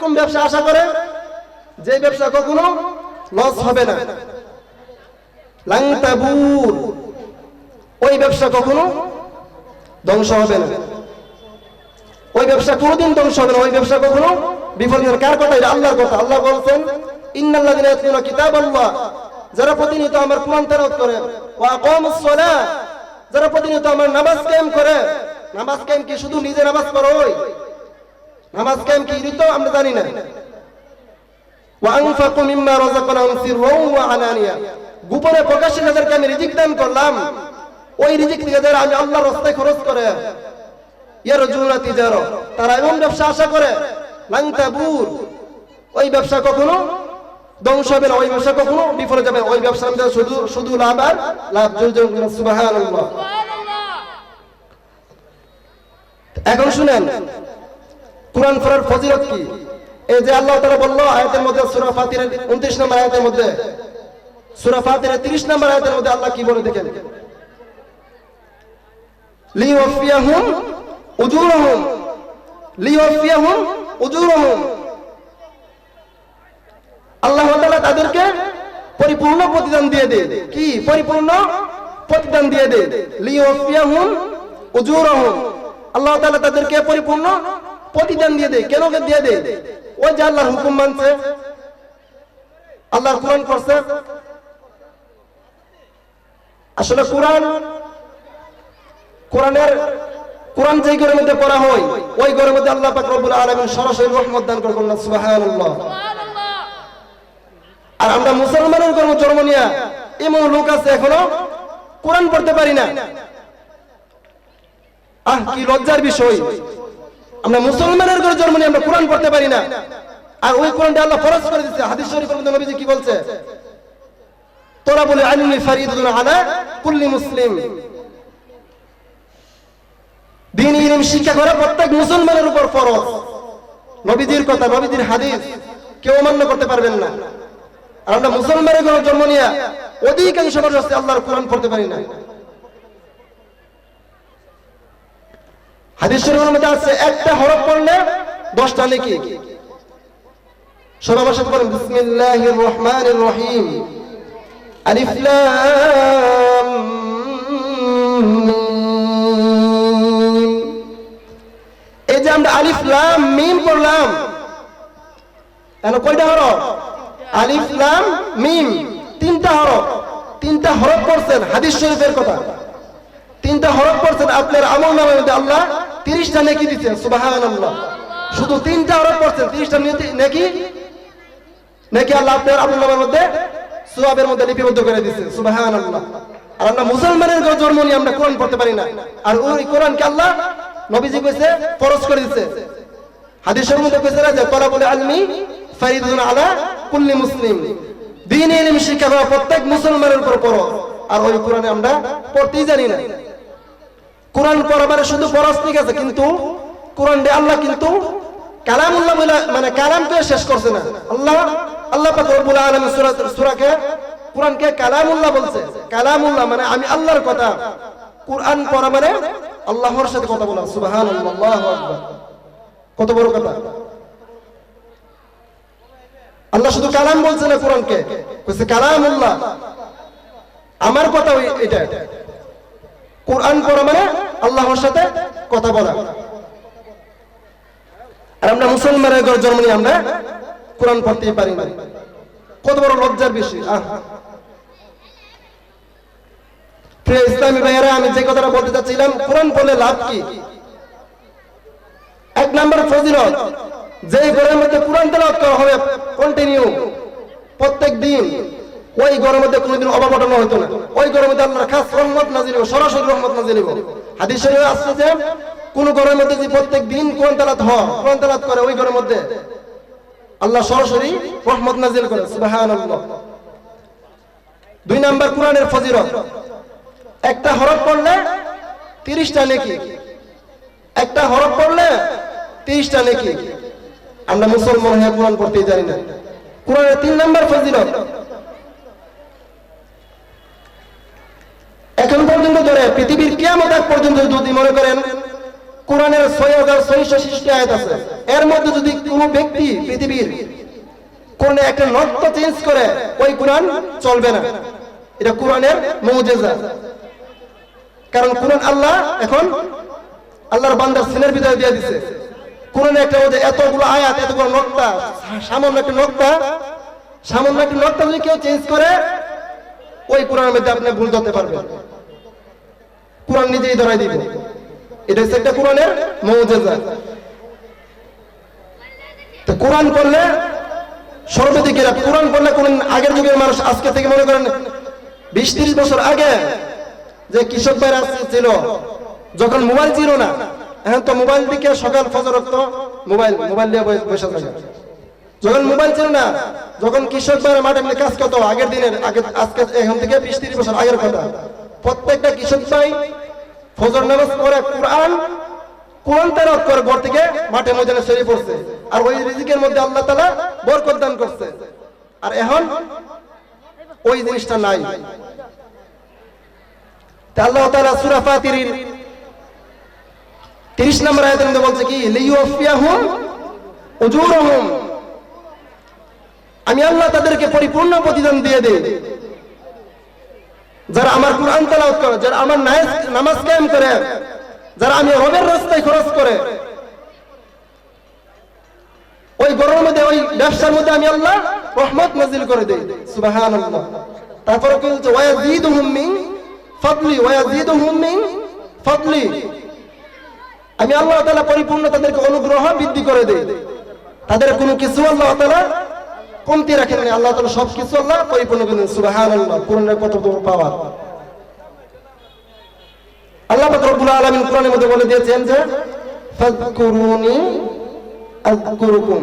এরকম ব্যবসা আশা করে যে ব্যবসা কখনো লস হবে না। লাংতাবুর, ওই ব্যবসা কখনো ধ্বংস হবে না। ওই ব্যবসা কোনোদিন ধ্বংস হবে না। ওই ব্যবসা কখনো বিফল কার কথা? এটা আল্লাহর কথা। আল্লাহ বলছেন যারা প্রতিনিয়ত আমার কোরআন তেলাওয়াত করে, ওয়া যারা প্রতিনিয়ত আমার নামাজ কায়েম করে, নামাজ কায়েম কি শুধু নিজে নামাজ পড়ো ওই নামাজ কায়েম কি এটা তো আমরা জানি না। মিম্মা রাযাকনাহুম সিররাও ওয়া আলানিয়া গোপনে প্রকাশ্যে যাদেরকে আমি রিজিক দান করলাম। ওই রিজিক থেকে যারা আমি আল্লাহর রাস্তায় খরচ করে। ইয়ার জুনা তিজার তারা এমন ব্যবসা আশা করে লাংতাবুর ওই ব্যবসা কখনো ধ্বংস হবে না ওই ব্যবসা কখনো বিফলে যাবে ওই ব্যবসা আমাদের শুধু শুধু লাভ আর লাভ। সুবহানাল্লাহ। এখন শুনেন কোরআন পড়ার ফজিলত কি? এই যে আল্লাহ তাআলা বলল আয়াতের মধ্যে সূরা ফাতিরের 29 নম্বর আয়াতের মধ্যে। সূরা ফাতিরের 30 নম্বর আয়াতের মধ্যে আল্লাহ কি বলে দেখেন? তাদেরকে পরিপূর্ণ প্রতিদান দিয়ে দে কি? পরিপূর্ণ প্রতিদান দিয়ে দে লিওয়াফিয়াহুম উজুরহুম। আল্লাহ তাদেরকে পরিপূর্ণ প্রতিদান দিয়ে দে। কেন দিয়ে দে? ওই যে আল্লাহর হুকুম মানছে। আল্লাহর কোরআন করছে আসলে কোরআন, কোরআনের, কোরআন যেই ঘরের মধ্যে পড়া হয়, ওই ঘরের মধ্যে আল্লাহ পাক রব্বুল আলামিন সরাসরি রহমত দান করবেন না সুবহানাল্লাহ। আর আমরা মুসলমানের কর্ম জন্ম এমন লোক আছে এখনও কোরআন পড়তে পারি না। আহ, কি লজ্জার বিষয়। আমরা মুসলমানের ঘরে জন্ম নিয়ে আমরা কোরআন পড়তে পারি না। আর ওই কোরআনটা আল্লাহ ফরজ করে দিচ্ছে হাদিস শরীফের মধ্যে নবীজি কি বলছে? তোরা বলে আইনুল ফারিদুন আলা কুল্লি মুসলিম। দিন ইলম, শিক্ষা করা প্রত্যেক মুসলমানের উপর ফরজ। নবীজির কথা, নবীজির হাদিস কেউ অমান্য করতে পারবেন না। আর আমরা মুসলমানের ঘরে জন্ম নিয়ে অধিকাংশ মানুষ আছে আল্লাহর কোরআন পড়তে পারি না। হাদিস শরীফের আছে, একটা হরফ পড়লে দশটা নেকি আমার সাথে বিসমিল্লাহির রহমানির রহিম। আলিফ লাম এই যে আমরা আলিফ লাম মিম পড়লাম কেন কয়টা হরফ? আলিফ লাম মিম, তিনটা হরফ। তিনটা হরফ পড়ছেন হাদিস শরীফের কথা। তিনটা হরফ পড়ছেন আপনার আমল মধ্যে আল্লাহ তিরিশটা নেকি দিচ্ছেন সুবাহান শুধু তিনটা হরফ পড়ছেন তিরিশটা নেকি? নাকি আল্লাহ আপনার আমল মধ্যে, সুয়াবের মধ্যে লিপিবদ্ধ করে দিচ্ছে সুবাহান আল্লাহ আর আমরা মুসলমানের জন্ম নিয়ে আমরা কোরআন পড়তে পারি না। আর ওই কোরআনকে আল্লাহ নবীজি কইছে, ফরজ করে দিচ্ছে হাদিসের মধ্যে কইছে না যে আলমি ফারিদুন আলা কুল্লি মুসলিম। দিন ইলম শিক্ষা করা প্রত্যেক মুসলমানের উপর ফরজ। আর ওই কোরআনে আমরা পড়তেই জানি না। কোরআন পড়া শুধু ফরজ ঠিক আছে, কিন্তু কোরআন আল্লাহ কিন্তু কালামুল্লাহ বলে মানে কালামকে শেষ করছে না। আল্লাহ আল্লাহ পাক রব্বুল আলামিন সূরা সূরাকে, কোরআনকে কালামুল্লাহ বলছে। কালামুল্লাহ মানে আমি আল্লাহর কথা। কোরআন পড়া মানে আল্লাহর সাথে কথা বলা। আকবার। কত বড় কথা। আল্লাহ শুধু কালাম বলছে না কোরআনকে। কইছে কালামুল্লাহ। আমার কথা এটা। কোরআন পড়া মানে আল্লাহর সাথে কথা বলা। আর আমরা মুসলমানের ঘরে জন্ম নিয়ে আমরা কোরআন পড়তেই পারি না। কত বড় লজ্জার বিষয়, আহ। প্রিয় ইসলামী ভাইয়েরা, আমি যে কথাটা বলতে চাচ্ছিলাম, কোরআন পড়লে লাভ কি? এক নম্বর ফজিলত যে ঘরের মধ্যে কোরআন তেলাওয়াত করা হবে কন্টিনিউ প্রত্যেক দিন ওই ঘরের মধ্যে কোনোদিন অভাব অটানো হতো না। ওই ঘরের মধ্যে আল্লাহর খাস রহমত হবে সরাসরি রহমত নাজিল হাদিস শরীফে আসছে যে, কোন ঘরের মধ্যে যে প্রত্যেক দিন কোরআন তেলাওয়াত হয়, কোরআন তেলাওয়াত করে ওই ঘরের মধ্যে আল্লাহ সরাসরি রহমত নাজিল করে সুবহানাল্লাহ। দুই নাম্বার কোরআনের ফজিলত। একটা হরফ পড়লে তিরিশটা নেকি, একটা হরফ পড়লে তিরিশটা নেকি। আমরা মুসলমান হয়ে কোরআন পড়তে জানি না। কোরআনের তিন নাম্বার ফজিলত ধরে পৃথিবীর আগ পর্যন্ত যদি মনে করেন, কোরআনের ছয় হাজার ছয়শো সৃষ্টি আয়াত আছে, এর মধ্যে যদি কোনো ব্যক্তি পৃথিবীর কোন একটা নক্ত চেঞ্জ করে, ওই কোরআন চলবে না। এটা কোরআনের মৌজেজা। কারণ কোরআন আল্লাহ এখন আল্লাহর বান্দার সিনের ভিতরে দিয়ে দিছে। কোরআনে একটা যে এতগুলো আয়াত, এতগুলো নক্তা, সামান্য একটা নক্তা, সামান্য একটা নক্তা যদি কেউ চেঞ্জ করে, ওই কোরআনের মধ্যে আপনি ভুল ধরতে পারবেন। কোরআন নিজেই ধরাই দিবে। এটা হচ্ছে একটা কোরআনের মৌজেজা। তো কোরআন পড়লে সর্বাধিক কোরআন পড়লে কোন আগের যুগের মানুষ আজকে থেকে মনে করেন বিশ ত্রিশ বছর আগে যে কৃষক ভাইরা ছিল, যখন মোবাইল ছিল না, এখন তো মোবাইল দিকে সকাল ফজর তো মোবাইল মোবাইল দিয়ে বসে- থাকে। যখন মোবাইল ছিল না, যখন কৃষক ভাইরা মাঠে কাজ করতো, আগের দিনের, আগে আজকে এখন থেকে বিশ ত্রিশ বছর আগের কথা। প্রত্যেকটা কৃষক ভাই ফজর নামাজ পড়ে কোরআন কোরআন তেলাওয়াত করে ঘর থেকে মাঠে ময়দানে ছড়িয়ে পড়ছে। আর ওই রিজিকের মধ্যে আল্লাহ তাআলা বরকত দান করছে। আর এখন ওই জিনিসটা নাই। আল্লাহ তাআলা সূরা ফাতিরের 30 নম্বর আয়াতের মধ্যে বলছে কি লিইউফিয়াহুম উজুরহুম। আমি আল্লাহ তাদেরকে পরিপূর্ণ প্রতিদান দিয়ে দেই। যারা আমার কোরআন তেলাওয়াত করে, যারা আমার নামাজ কায়েম করে, যারা আমি রবের রাস্তায় খরচ করে, ওই গরমের মধ্যে, ওই ব্যবসার মধ্যে আমি আল্লাহ রহমত নাজিল করে দেই, সুবহানাল্লাহ। তারপরে কি বলছে ওয়ায়াজিদুহুম মিন ফাদলি ওয়ায়াজিদুহুম মিন ফাদলি। আমি আল্লাহ তাআলা পরিপূর্ণ তাদেরকে অনুগ্রহ বৃদ্ধি করে দেই। তাদের কোনো কিছু আল্লাহ তাআলা কমতি রাখেন না আল্লাহ তাআলা সব কিছু আল্লাহ পরিপূর্ণ করে দেন সুবহানাল্লাহ, কোরআনের কত পাওয়ার আল্লাহ রব্বুল আলামিন কোরআনের মধ্যে বলে দিয়েছেন যে, ফাযকুরুনি আযকুরুকুম।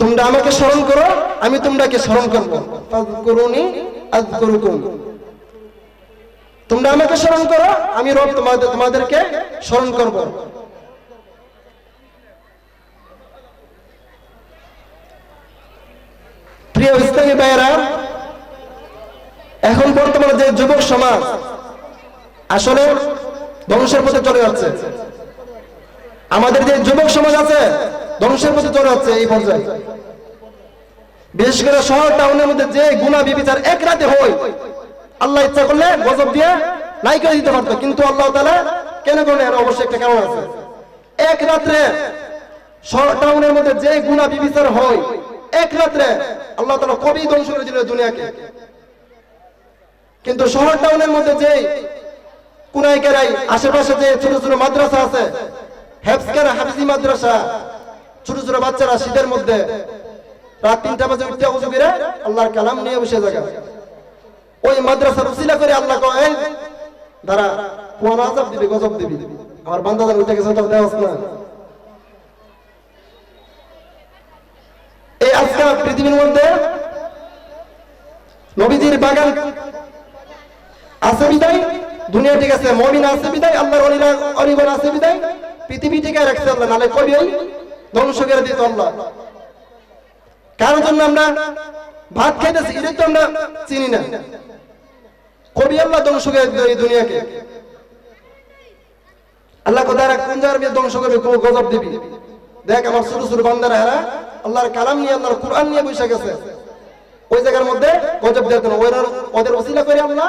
তোমরা আমাকে স্মরণ করো, আমি তোমরাকে স্মরণ করব। ফাযকুরুনি আযকুরুকুম। তোমরা আমাকে স্মরণ করো, আমি রব তোমাদের তোমাদেরকে স্মরণ করব প্রিয় ইসলামী ভাইয়েরা এখন যে যুবক সমাজ আসলে ধ্বংসের পথে চলে যাচ্ছে। আমাদের যে যুবক সমাজ আছে, ধ্বংসের পথে চলে যাচ্ছে এই পর্যায়ে। বিশেষ করে শহর টাউনের মধ্যে যে গুণা বিবিচার এক রাতে হয়, আল্লাহ ইচ্ছা করলে গজব দিয়ে নাই করে দিতে পারতো, কিন্তু আল্লাহ তালা কেন করে অবশ্যই একটা কারণ আছে। এক রাত্রে শহর টাউনের মধ্যে যে গুণা বিবিচার হয়, এক রাত্রে আল্লাহ তালা কবি ধ্বংস করে দিল দুনিয়াকে। কিন্তু শহর টাউনের মধ্যে যে কুনাই কেরাই আশেপাশে যে ছোট ছোট মাদ্রাসা আছে, হেফসকার হাফিজি মাদ্রাসা, ছোট ছোট বাচ্চারা শীতের মধ্যে রাত তিনটা বাজে উঠতে করে আল্লাহর কালাম নিয়ে বসে ওই করে আল্লাহ কয় আজাব দিবি, গজব দিবি। আমার বান্দাদের উঠে গেছে তো দেওয়াস না। এই আজকাল পৃথিবীর মধ্যে নবীজির বাগান আছে বিদায়? দুনিয়া ঠিক আছে, মমিন আছে বিদায়, আল্লাহর অলিরা, অলিগণ আছে বিদায়। পৃথিবী ঠিক রাখছে আল্লাহ, নালে কবি ওই ধ্বংস করে দিত আল্লাহ। কারোর জন্য আমরা ভাত খাইতেছি? এটা তো আমরা চিনি না। কবি আল্লাহ ধ্বংস করে দিত এই দুনিয়াকে। আল্লাহ কোথায় কোন জায়গার ধ্বংস করবে, কোন গজব দিবি? দেখ আমার ছোট ছোট বান্দারা হেরা আল্লাহর কালাম নিয়ে, আল্লাহর কোরআন নিয়ে বসে গেছে। ওই জায়গার মধ্যে গজব দেওয়ার জন্য। ওদের ওসিলা করে আল্লাহ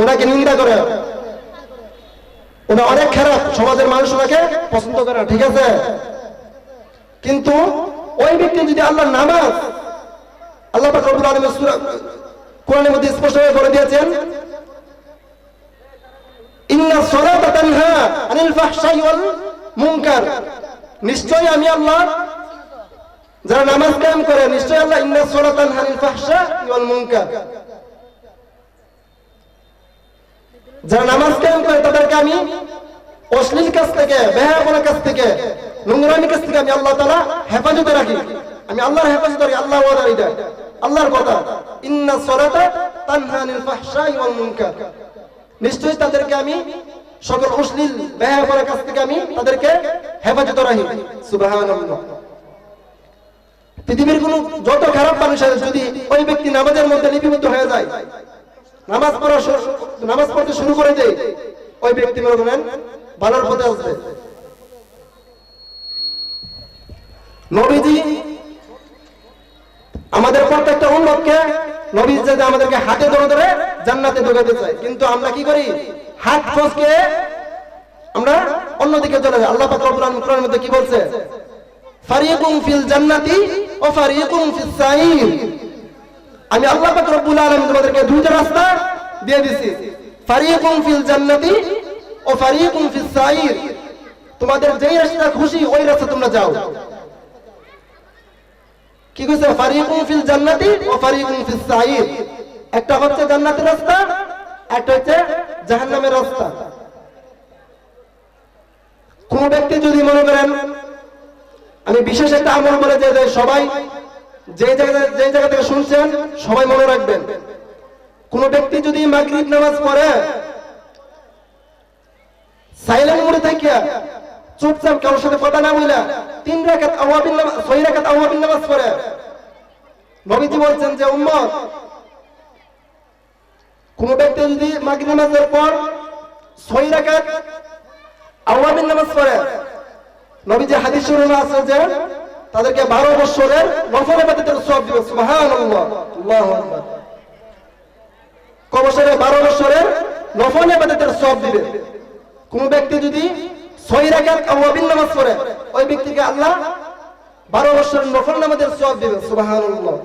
ওনাকে নিন্দা করে। ওনা অনেক খারাপ, সমাজের মানুষ ওনাকে পছন্দ করে ঠিক আছে? কিন্তু ওই ব্যক্তি যদি নামাজ, আল্লাহ কোরআনের মধ্যে দিয়েছেন নিশ্চয়ই আমি আল্লাহ, যারা নামাজ করে, নিশ্চয়ই আল্লাহ ইন্না যারা নামাজ কায়েম করে তাদেরকে আমি অশ্লীল কাছ থেকে বেহাপনার কাছ থেকে, নোংরামি কাছ থেকে আমি আল্লাহ তালা হেফাজতে রাখি। আমি আল্লাহর হেফাজত করি আল্লাহ এটা আল্লাহর কথা, ইন্না তানহানিল ফাহশাই ওয়াল মুনকার। নিশ্চয়ই তাদেরকে আমি সকল অশ্লীল কাছ থেকে আমি তাদেরকে হেফাজত রাখি। সুবহানাল্লাহ। পৃথিবীর কোন যত খারাপ মানুষ যদি ওই ব্যক্তি নামাজের মধ্যে লিপিবদ্ধ হয়ে যায় নামাজ পড়া নামাজ পড়তে শুরু করে দেয় ওই ব্যক্তি মনে করেন ভালোর পথে আসবে। নবীজি, আমাদের প্রত্যেকটা উন্মতকে নবী যাতে আমাদেরকে হাতে ধরে ধরে জান্নাতে ঢোকাতে চায়। কিন্তু আমরা কি করি? হাত ফসকে আমরা অন্যদিকে চলে যাই। আল্লাহ পাক রব্বুল আলামিন কোরআনের মধ্যে কি বলছে? ফারিকুম ফিল জান্নাতি ও ফারিকুম ফিস সাইর আমি আল্লাহ পাক রব্বুল আলামিন তোমাদেরকে দুইটা রাস্তা দিয়ে দিছি। ফারিকুম ফিল জান্নাতি ও ফারিকুম ফিস সাইর তোমাদের যেই রাস্তা খুশি, ওই রাস্তা তোমরা যাও। কি কইছে? ফারিকুম ফিল জান্নাতি ও ফারিকুম ফিস সাইর একটা হচ্ছে জান্নাতের রাস্তা, একটা হচ্ছে জাহান্নামের রাস্তা। কোন ব্যক্তি যদি মনে করেন, আমি বিশেষ একটা আমল বলে যে সবাই যে জায়গা যে জায়গা থেকে শুনছেন, সবাই মনে রাখবেন, কোন ব্যক্তি যদি মাগরিব নামাজ পড়ে সাইলেন্ট মোডে থাকিয়া চুপচাপ কারোর সাথে কথা না বইলা তিন রাকাত আওয়াবিন নামাজ ছয় রাকাত আওয়াবিন নামাজ পড়ে। নবীজি বলছেন যে, উম্মত, কোন ব্যক্তি যদি মাগরিব নামাজের পর ছয় রাকাত আওয়াবিন নামাজ পড়ে, নবীজি হাদিস শরীফে আছে যে তাদেরকে 12 বছরের নফল ক বছরে 12 বছরের নফল ইবাদতের সওয়াব দিবে। কোন ব্যক্তি যদি 6 রাকাত আওয়াবিন নামাজ পড়ে, ওই ব্যক্তিকে আল্লাহ 12 বছরের নফল নামাজের সওয়াব দিবে। সুবহানাল্লাহ।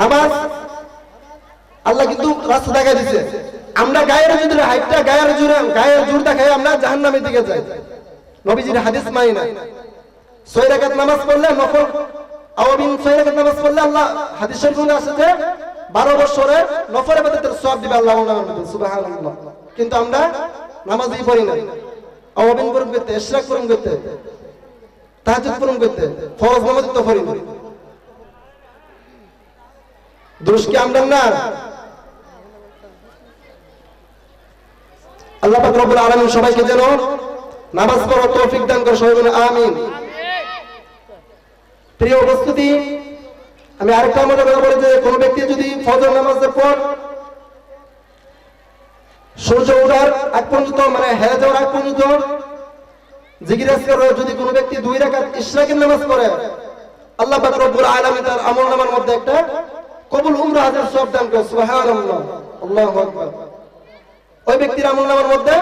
নামাজ আল্লাহ কিন্তু রাস্তা দেখা আমরা গায়ের যদি হাইটটা গায়ের জোরে গায়ের জোর দেখাই আমরা জাহান্নামের দিকে যাই। নবীজির হাদিস মানি না। ছয় রাকাত নামাজ পড়লে নফল। আওয়াবিন ছয় রাকাত নামাজ পড়লে আল্লাহ হাদিস শরীফে আছে যে 12 বছরে নফল ইবাদতের সওয়াব দিবে আল্লাহ সুবহানাল্লাহ। কিন্তু আমরা নামাজই পড়ি না। আওয়াবিন পড়ুন করতে ইশরাক পড়ুন করতে, তাহাজ্জুদ পড়ুন করতে, ফরজ নামাজ তো পড়ি না। দোষ কি আমরা না? আল্লাহ পাক রব্বুল আলামিন সবাইকে যেন নামাজ পড়ার তৌফিক দান করে সবাই বলে, আমিন। প্রিয় উপস্থিতি, আমি আরেকটা মনে কথা বলি যে, কোনো ব্যক্তি যদি ফজর নামাজের পর সূর্য ওঠার আগ পর্যন্ত মানে হেরে যাওয়ার আগ পর্যন্ত, জিকির আজকার যদি কোনো ব্যক্তি দুই রাকাত ইশরাকের নামাজ পড়ে, আল্লাহ পাক রব্বুল আলামিন তার আমল নামার মধ্যে একটা কবুল উমরা হাজার সব দান করে, সুবহানাল্লাহ, আল্লাহু আকবার। ওই ব্যক্তির আমল নামার মধ্যে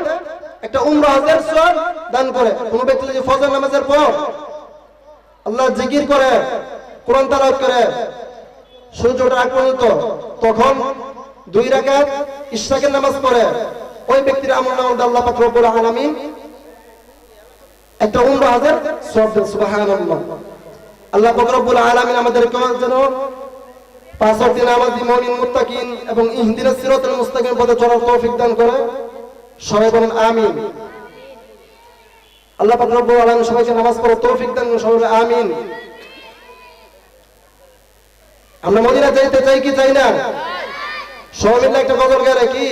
একটা উমরা হাজার সব দান করে। কোন ব্যক্তি যদি ফজর নামাজের পর আল্লাহ জিকির করে, কোরআন তালাওয়াত করে, সূর্য ওঠার আগ পর্যন্ত তখন দুই রাকাত ইশরাকের নামাজ পড়ে। ওই ব্যক্তির আমল মধ্যে আল্লাহ পাক রব্বুল আলামিন একটা উমরা হাজার সব সুবহানাল্লাহ। আল্লাহ পাক রব্বুল আলামিন আমাদেরকে যেন পাঁচ ওয়াক্ত নামাজি মুমিন মুত্তাকিন এবং ইহদিনাস সিরাতাল মুস্তাকিম পথে চলার তৌফিক দান করে। সবাই বলেন আমিন আল্লাহ পাক রব্বুল আলামিন সবাইকে নামাজ পড়ার তৌফিক দান করুন সবাই বলে আমিন আমরা মদিনা যাইতে চাই কি চাই না সবাই মিলে একটা গজল গেলে কি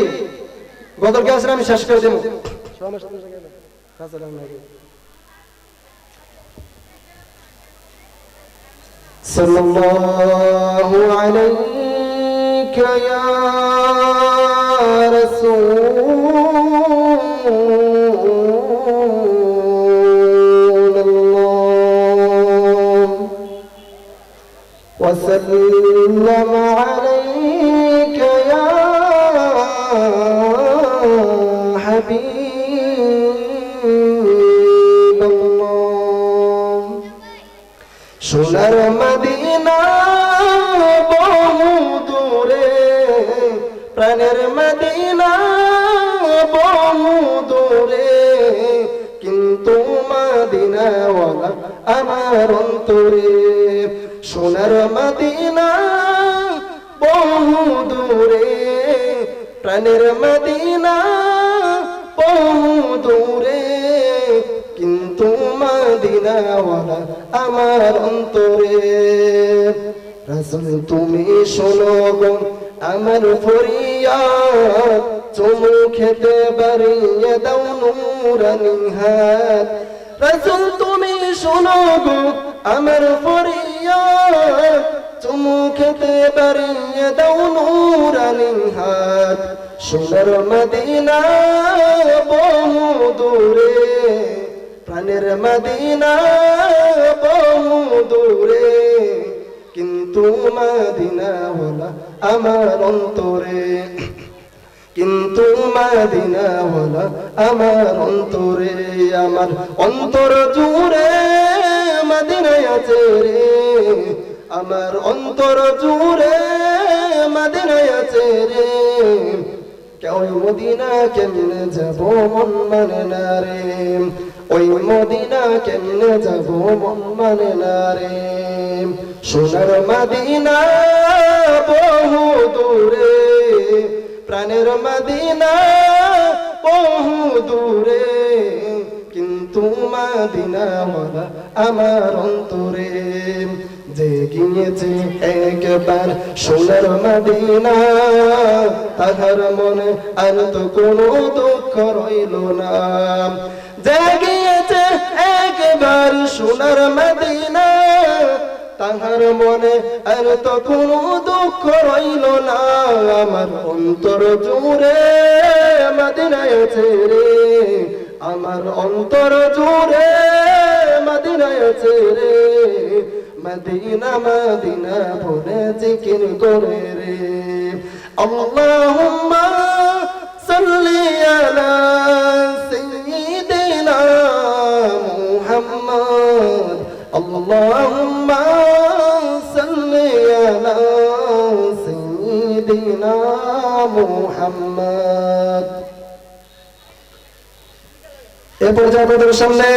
গজল গে আসলে আমি শেষ করে দেবো صلى الله عليك يا رسول وسلم عليك يا حبيب الله সোনার মদিনা বহু দূরে প্রাণের মদিনা বহু দূরে কিন্তু মদিনাওয়ালা আমার অন্তরে। সোনার মদিনা বহু দূরে, প্রাণের মদিনা বহু দূরে। কিন্তু মদিনাওয়ালা আমার অন্তরে। রাসূল, তুমি শোনো গো, আমার ফরিয়াদ চুমু খেতে বাড়িয়ে দাও নুরানি হাত। রাসূল, তুমি শোনো গো, আমার ফরিয়াদ, চুমু খেতে বাড়িয়ে দাও নুরানি হাত। সোনার মদিনা বহু দূরে, প্রাণের মদিনা বহু দূরে, কিন্তু মদিনা হলা আমার অন্তরে। কিন্তু মাদিনা হলা আমার অন্তরে, আমার অন্তর জুড়ে মদিনায় আছে রে। আমার অন্তর জুড়ে মদিনায় আছে রে। কেউ মদিনা কেমনে যাব মন মানে না রে? ওই মদিনা কেমনে যাব মন মানে না রে? সোনার মদিনা বহু দূরে। প্রাণের মদিনা বহু দূরে, কিন্তু মদিনা হলা আমার অন্তরে। যে গিয়েছে একবার সোনার মদিনা, তাহার মনে আর তো কোনো দুঃখ রইল না। যে গিয়েছে একবার সোনার মদিনা তাহার মনে আর তো কোনো দুঃখ রইল না। আমার অন্তর জুড়ে মদিনায় রে। আমার অন্তর জুড়ে মদিনায় আছে রে। মদিনা মদিনা বলে জিকির করে রে। আল্লাহুম্মা সাল্লি আলা আল্লাহুম্মা সাল্লি আলা সাইয়্যিদিনা মুহাম্মদ এ পর্যায়ে আপনাদের সামনে